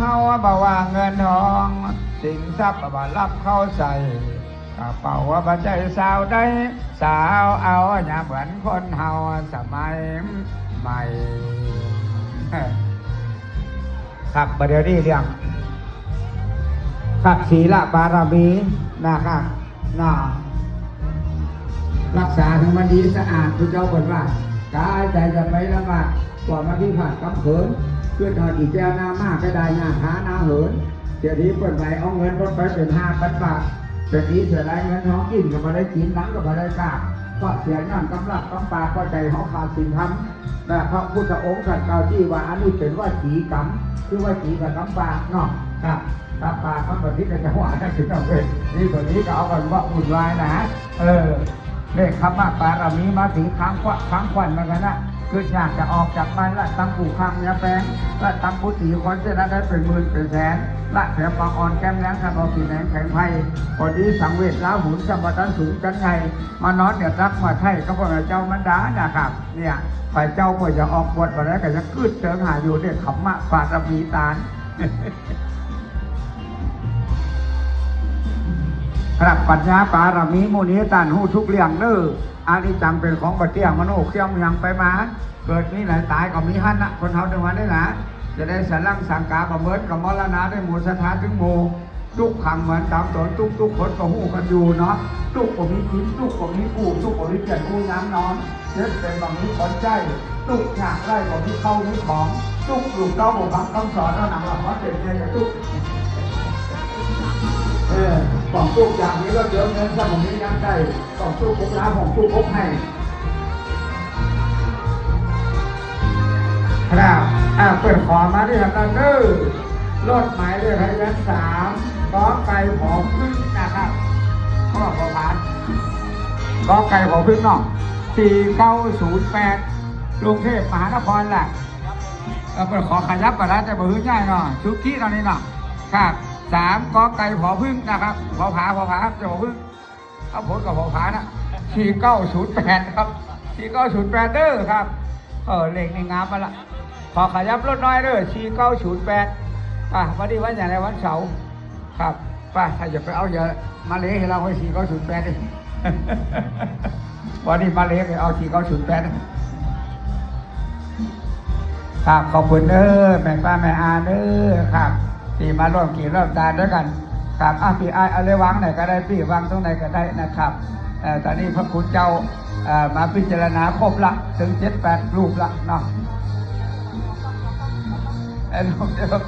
เฮาบ่ว่าเงินทอง สิ่งทรัพย์บ่รับเข้าใส่กระเป๋าว่าบ่ใจสาวได้ สาวเอาอย่าเหมือนคนเฮาสมัยใหม่ ครับประเดี๋ยวนี้เรื่องครับศีลบารมีนะครับน่ารักษาถึงมันดีสะอาดคุณเจ้าบอกว่ากายใจจะไปละบากว่ามาที่ผ่านกำเขิน เพื่อนทอดอีกแก้วหน้ามากก็ได้หน้าหาหน้าเหินเสียทีเปิดไปเอาเงินรถไปเป็นห้าพันบาทเสียทีเสียไรเงินท้องกินก็มาได้กินน้ำก็มาได้กล้าก็เสียนั่นกำลับกำปาก็ใจเขาขาดสินทำแต่พระพุทธองค์สัตว์เก่าที่ว่าอันนี้เป็นว่าจีกรรมคือว่าจีกับกำปาเนาะครับกำปาคำปฏิกันจังหวะนั่นคือเอาเลยนี่ตัวนี้ก็เอากันว่าอุ่นวายนะ เออเลขคำว่าปารามีมาถึงค้างกว่าค้างควันเหมือนกันนะ คืออยากจะออกจากบ้านละตั้งปู่ข้างยแปลงละตั้งผู้ตีคนจะได้เป็นหมื่นเป็นแสนละแถมปากอ่อนแก้มแรงขันเอาสีแดงแข็งไพ่พอดีสังเวชล้าหุนจำบัตันสูงกันไงมานอนเดี๋ยรักมาไทยก็พวกเจ้ามันดานะครับ เนี่ยฝ่ายเจ้าก็จะออกบวชมาแล้วก็จะขึ้นเชิงหาอยู่เนี่ยขำมะปารามีตาน ครับปัญญาปารามีโมนีตันหูทุกเรื่องเน้ออันนี้จำเป็นของบัเตียงมโนเขี้ยมยังไปมา เกิดมีไหนตายก็มีหันนะคนเฮาในวันนี้นะ จะได้สลังสังกาประเมินกับมรณะได้หมู่สถานถึงโมทุกขังเหมือนตามตนทุกทุกคนก็หูกันอยู่เนาะทุกก็มีกินทุกก็มีกูทุกก็มีเกียรติกูย้ำนอนเด็ดเป็นบางนี้คนใจทุกอยากไร่ก็มีเข้ามีของทุกลูกเต้าบอกบังคำสอนแล้วหนังละครเด็ดเนี่ยจะทุก ของตู้อย่างนี้ก็เยอะเงินสมุนนี้ยังได้ของตู้พกล้าของตู้พกให้ครับอ่าเปิดขอมาด้วยกันนะเด้อรถหมายเลขทะเบียนสามกอไก่ผอพึ่งนะครับข้อประมาณกอไก่ผอพึ่งเนาะสี่เก้าศูนย์แปดกรุงเทพมหานครแหละเราเปิดขอขยับก่อนนะจะบอกพึ่งง่ายเนาะชุกที่ตอนนี้เนาะครับ สามกอไก่ผอพึ่งนะครับผอผาผอผาครับจะบอพึ่งเอาผลกับผอผานะสี่เก้าศูนย์แปดครับสี่เก้าศูนย์แปดเด้อครับ เออเลขในงามมาละขอขยับรถน้อยเด้อสี่เก้าศูนย์แปดอะวันนี้วันอย่างไรวันเสาร์ครับไป้าถ้าอย่าไปเอาอย่ามาเลให้เราไว้สี่เก้าศูนย์แปดวันนี้มาเลให้เอาสี่เก้าศูนย์แปดครับขอบคุณเด้อแม่ป้าแม่อาเด้อครับ ที่มาร่วมกี่ร่วมตาด้วยกันครับอะพี่ไออะไรวางไหนก็ได้พี่วางตรงไหนก็ได้นะครับแต่ตอนนี้พระคุณเจ้ามาพิจารณาครบละถึงเจ็ดแปดรูปละเนาะไอ้ยรูปเดียวก็